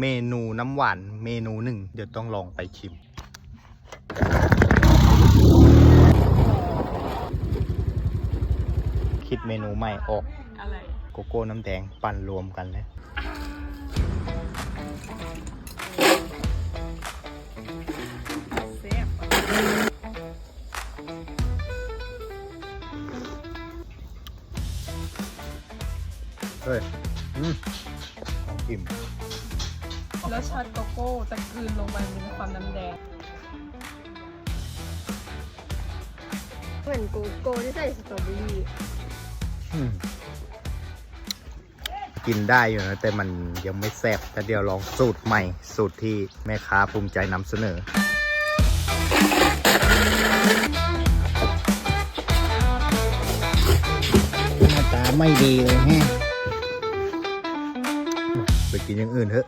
เมนูน้ำหวานเมนูหนึ่ง เดี๋ยวต้องลองไปชิม คิดเมนูใหม่ออก อะไร โกโก้น้ำแดงปั่นรวมกันเลยเซฟอะเฮ้ย อืมของอิ่ม รสชาติโกโก้แต่กลืนลงไปมีความน้ำแดง เหมือนโกโก้ที่ใส่สตรอเบอรี่อืมกินได้อยู่นะแต่มันยังไม่แซ่บแต่เดี๋ยวลองสูตรใหม่ สูตรที่แม่ค้าภูมิใจนำเสนอ หน้าตาไม่ดีเลยแฮะไปกินอย่างอื่นเถอะ